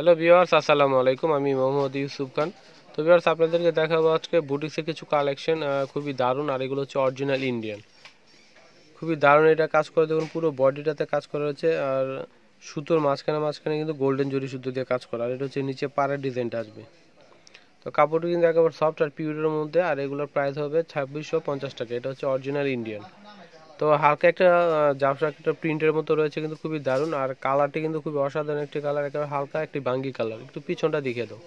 Hello viewers আসসালামু আলাইকুম। আমি মোহাম্মদ ইউসুফ খান। তো ভিউয়ার্স আপনাদেরকে দেখাবো আজকে বুটিক্সের কিছু কালেকশন খুবই দারুণ, আর এগুলো হচ্ছে অরিজিনাল ইন্ডিয়ান খুবই দারুণ এটা কাজ করে। দেখুন, পুরো বডিটাতে কাজ করা হয়েছে, আর সুতোর মাঝখানে মাঝখানে কিন্তু গোল্ডেন জরি সুতো দিয়ে কাজ করা। আর এটা হচ্ছে নিচে পাড়ের ডিজাইনটা আসবে। তো কাপড়টি কিন্তু একেবারে সফট আর পিউরের মধ্যে, আর এগুলোর প্রাইস হবে ছাব্বিশশো পঞ্চাশ টাকা। এটা হচ্ছে অরিজিনাল ইন্ডিয়ান তো হালকা একটা জামশা একটা প্রিন্টের মতো রয়েছে কিন্তু খুবই দারুণ। আর কালারটি কিন্তু খুবই অসাধারণ একটি কালার একেবারে হালকা একটি বাঙ্গি কালার একটু পিছনটা দেখে দাও।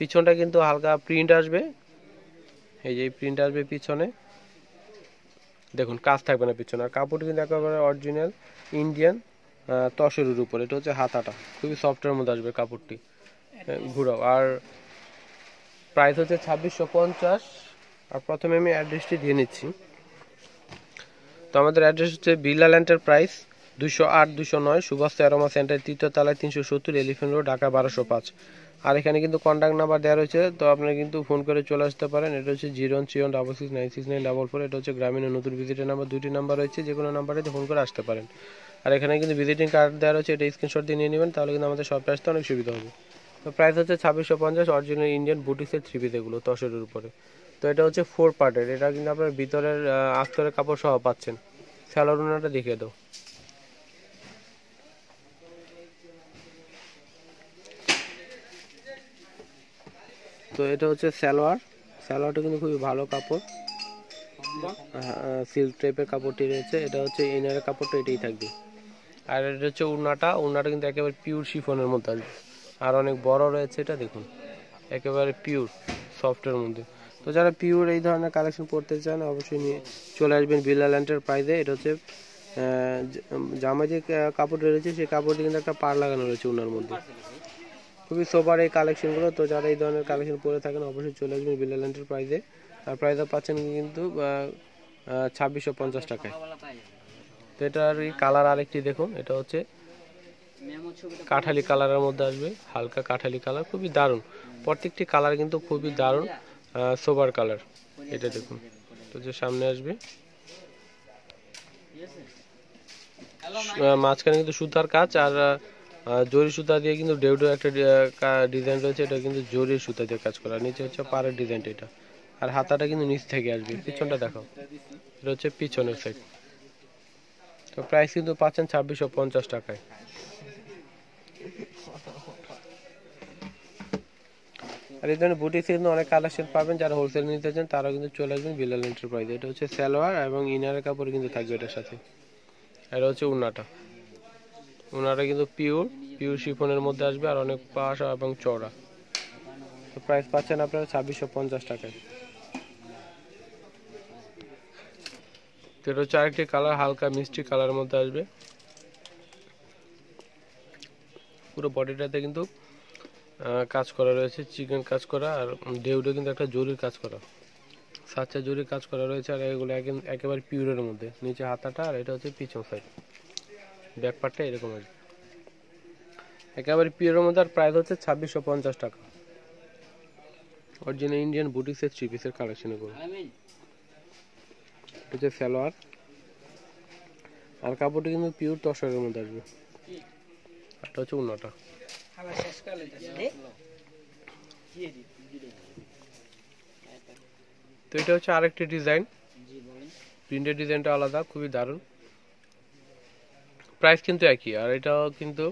পিছনটা কিন্তু হালকা প্রিন্ট আসবে। এই যে প্রিন্ট আসবে পিছনে। দেখুন, কাজ থাকবে না পিছনে। আর কাপড়টি কিন্তু একেবারে অরিজিনাল ইন্ডিয়ান তসরের উপর। এটা হচ্ছে হাতাটা। খুবই সফটের মধ্যে আসবে কাপড়টি। ঘুরাও। আর প্রাইস হচ্ছে ছাব্বিশশো পঞ্চাশ। আর প্রথমে আমি অ্যাড্রেসটি দিয়ে নিচ্ছি। তো আমাদের অ্যাড্রেস হচ্ছে বিল্লাল এন্টারপ্রাইজ দুশো আট দুশো নয়, সুভাষ অ্যারোমা সেন্টার তৃতীয় তলায় তিনশো সত্তর, এলিফেন্ট রোড, ঢাকা বারোশো পাঁচ। আর এখানে কিন্তু কন্ট্যাক্ট নাম্বার দেওয়া রয়েছে, তো আপনারা কিন্তু ফোন করে চলে আসতে পারেন। এটা হচ্ছে zero one three one double six nine six nine double four, এটা হচ্ছে গ্রামীণ নতুন ভিজিটের নাম্বার দুটি নাম্বার রয়েছে, যে কোনো নাম্বারে ফোন করে আসতে পারেন। আর এখানে কিন্তু ভিজিটিং কার্ড দেওয়া রয়েছে, এটা স্ক্রিনশট দিয়ে নিয়ে নেবেন, তাহলে কিন্তু আমাদের শপে আসতে অনেক সুবিধা হবে। তো প্রাইস হচ্ছে ছাব্বিশশো পঞ্চাশ অরিজিনাল ইন্ডিয়ান বুটিক্সের থ্রি পিস এগুলো, তসরের উপরে। তো এটা হচ্ছে ফোর পার্টের এটা কিন্তু আপনার ভিতরের আস্তরের কাপড় সহ পাচ্ছেন। স্যালোরুনাটা দেখিয়ে দাও। তো এটা হচ্ছে সালোয়ার। সালোয়ারটা কিন্তু খুবই ভালো কাপড়। হ্যাঁ সিল্ক টাইপের কাপড়টি রয়েছে। এটা হচ্ছে ইনারের কাপড়টা, এটাই থাকবে। আর এটা হচ্ছে উন্নাটা। উন্নাটা কিন্তু একেবারে পিওর শিফনের মধ্যে আসবে। আর অনেক বড় রয়েছে, এটা দেখুন। একেবারে পিওর সফটের মধ্যে। তো যারা পিওর এই ধরনের কালেকশন পড়তে চান, অবশ্যই নিয়ে চলে আসবেন বিল্লাল প্রাইজে এটা হচ্ছে জামা যে কাপড় রয়েছে, সেই কাপড়টি কিন্তু একটা পার লাগানো রয়েছে ওনার মধ্যে। খুবই সোবার এই কালেকশনগুলো তো যারা এই ধরনের কালেকশন পরে থাকেন, অবশ্যই চলে আসবেন বিল্লা ল্যান্ডের প্রাইজে আর প্রাইসটা পাচ্ছেন কিন্তু ছাব্বিশশো পঞ্চাশ টাকায়। তো এটার কালার আরেকটি দেখুন, এটা হচ্ছে কাঠালি কালারের মধ্যে আসবে হালকা কাঠালি কালার খুবই দারুণ। প্রত্যেকটি কালার কিন্তু খুবই দারুণ সোবার কালার। এটা দেখুন। তো যে সামনে আসবে মাঝখানে কিন্তু সুতার কাজ আর জরি সুতা দিয়ে কিন্তু ডেউডো একটা ডিজাইন রয়েছে এটা কিন্তু জরির সুতা দিয়ে কাজ করা। নিচে হচ্ছে পাড়ের ডিজাইনটা এটা। আর হাতাটা কিন্তু নিচ থেকে আসবে। পিছনটা দেখো এটা হচ্ছে পিছনের সাইড তো প্রাইস কিন্তু পাচ্ছেন ছাব্বিশশো পঞ্চাশ টাকায়। আর এই ধরনের বুটিক্সে কিন্তু অনেক কালেকশন পাবেন। যারা হোলসেল নিতে চান তারা কিন্তু চলে আসবেন বিলাল এন্টারপ্রাইজ এটা হচ্ছে সালোয়ার এবং ইনারের কাপড় কিন্তু থাকবে এটার সাথে। এটা হচ্ছে উনাটা। উনাটা কিন্তু পিওর পিওর শিফনের মধ্যে আসবে আর অনেক পাশ এবং চওড়া। তো প্রাইস পাচ্ছেন আপনারা ছাব্বিশশো পঞ্চাশ টাকায়। তো এটা হচ্ছে আরেকটি কালার হালকা মিষ্টি কালারের মধ্যে আসবে। পুরো বডিটাতে কিন্তু কাজ করা রয়েছে, চিকেন কাজ করা আর ডেউডে কিন্তু একটা জরির কাজ করা। সাচ্চা জরির কাজ করা রয়েছে আর এগুলো একেবারে পিউরের মধ্যে। নিচে হাতাটা আর এটা হচ্ছে পিছন সাইড ব্যাক পার্টটা এরকম আসবে একেবারে পিউরের মধ্যে আর প্রাইস হচ্ছে ছাব্বিশশো পঞ্চাশ টাকা। অরিজিনাল ইন্ডিয়ান বুটিক্সের থ্রি পিসের কালেকশন এগুলো। হচ্ছে সালোয়ার। আর কাপড়টা কিন্তু পিওর তসরের মধ্যে আসবে। এটা হচ্ছে উন্নটা। তো এটা হচ্ছে আরেকটি ডিজাইন। প্রিন্টের ডিজাইনটা আলাদা খুবই দারুণ। প্রাইস কিন্তু একই আর এটাও কিন্তু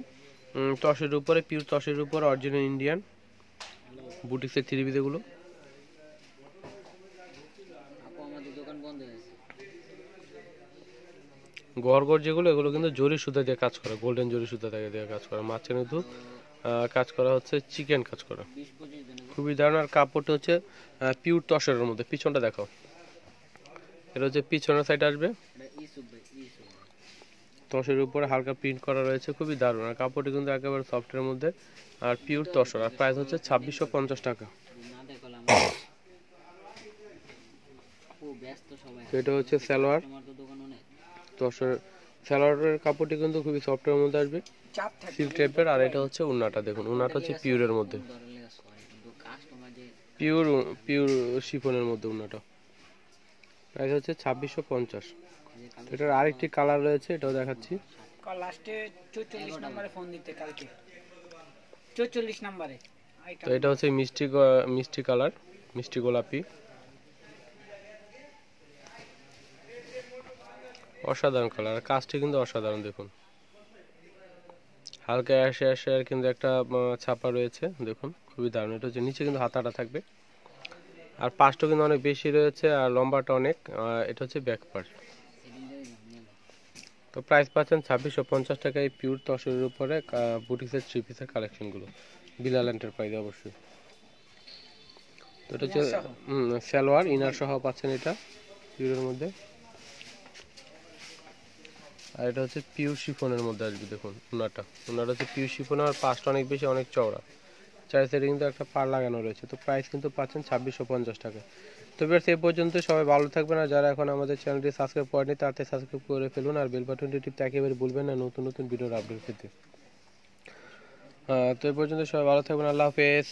টসের উপরে পিওর টসের উপর অরিজিনাল ইন্ডিয়ান। বুটিক্সের থ্রি পিসেগুলো গড়গড় যেগুলো এগুলো কিন্তু জরি সুতা দিয়ে কাজ করা গোল্ডেন জরি সুতা দিয়ে কাজ করা। মাঝখানে কিন্তু কাজ করা হচ্ছে, চিকেন কাজ করা। খুবই দারুণ, আর কাপড়টা হচ্ছে পিওর তসরের মধ্যে। পিছনটা দেখো। এটা হচ্ছে পিছনের সাইড আসবে। তসের উপরে হালকা প্রিন্ট করা রয়েছে, খুবই দারুণ। আর কাপড়টি কিন্তু একেবারে সফটের মধ্যে, আর পিওর তসর। আর প্রাইস হচ্ছে ছাব্বিশশো পঞ্চাশ টাকা। এটা হচ্ছে সালোয়ার। তসর, সালোয়ারের কাপড়টি কিন্তু খুবই সফটের মধ্যে আসবে। সিল্ক টাইপের আর এটা হচ্ছে উন্নাটা দেখুন উন্নাটা হচ্ছে পিওরের মধ্যে। পিওর পিওর শিফনের মধ্যে উন্নাটা প্রাইস হচ্ছে ছাব্বিশশো পঞ্চাশ। এটার আরেকটি কালার রয়েছে এটাও দেখাচ্ছি। লাস্টে চৌচল্লিশ নম্বরে ফোন দিতে কালকে। চৌচল্লিশ নাম্বারে। তো এটা হচ্ছে মিষ্টি মিষ্টি কালার মিষ্টি গোলাপি। অসাধারণ কালার আর কাজটি কিন্তু অসাধারণ দেখুন। হালকা অ্যাশে অ্যাশে আর কিন্তু একটা ছাপা রয়েছে দেখুন খুবই দারুণ। এটা হচ্ছে নিচে কিন্তু হাতাটা থাকবে। আর পাশটা কিন্তু অনেক বেশি রয়েছে আর লম্বাটা অনেক এটা হচ্ছে ব্যাক পার্ট তো প্রাইস পাচ্ছেন ছাব্বিশশো পঞ্চাশ টাকায় পিওর তসরের উপরে বুটিক্সের থ্রি পিসের কালেকশনগুলো বিলাল এন্টারপ্রাইজে অবশ্যই। তো এটা হচ্ছে সালোয়ার ইনার সহ পাচ্ছেন এটা পিওরের মধ্যে। আর এটা হচ্ছে পিওর শিফনের মধ্যে আসবে, দেখুন উনাটা উনাটা হচ্ছে পিওর শিফন, আর পাঁচটা অনেক বেশি, অনেক চওড়া। চার সাইডে কিন্তু একটা পার লাগানো রয়েছে। তো প্রাইস কিন্তু পাচ্ছেন ছাব্বিশশো পঞ্চাশ টাকা। তো বেশ এই পর্যন্ত সবাই ভালো থাকবেন, আর যারা এখন আমাদের চ্যানেলটি সাবস্ক্রাইব করেনি তাতে সাবস্ক্রাইব করে ফেলুন, আর বেল বাটনটি টিপতে একেবারে ভুলবেন না, নতুন নতুন ভিডিওর আপডেট পেতে। তো এ পর্যন্ত সবাই ভালো থাকবেন, আল্লাহ হাফেজ।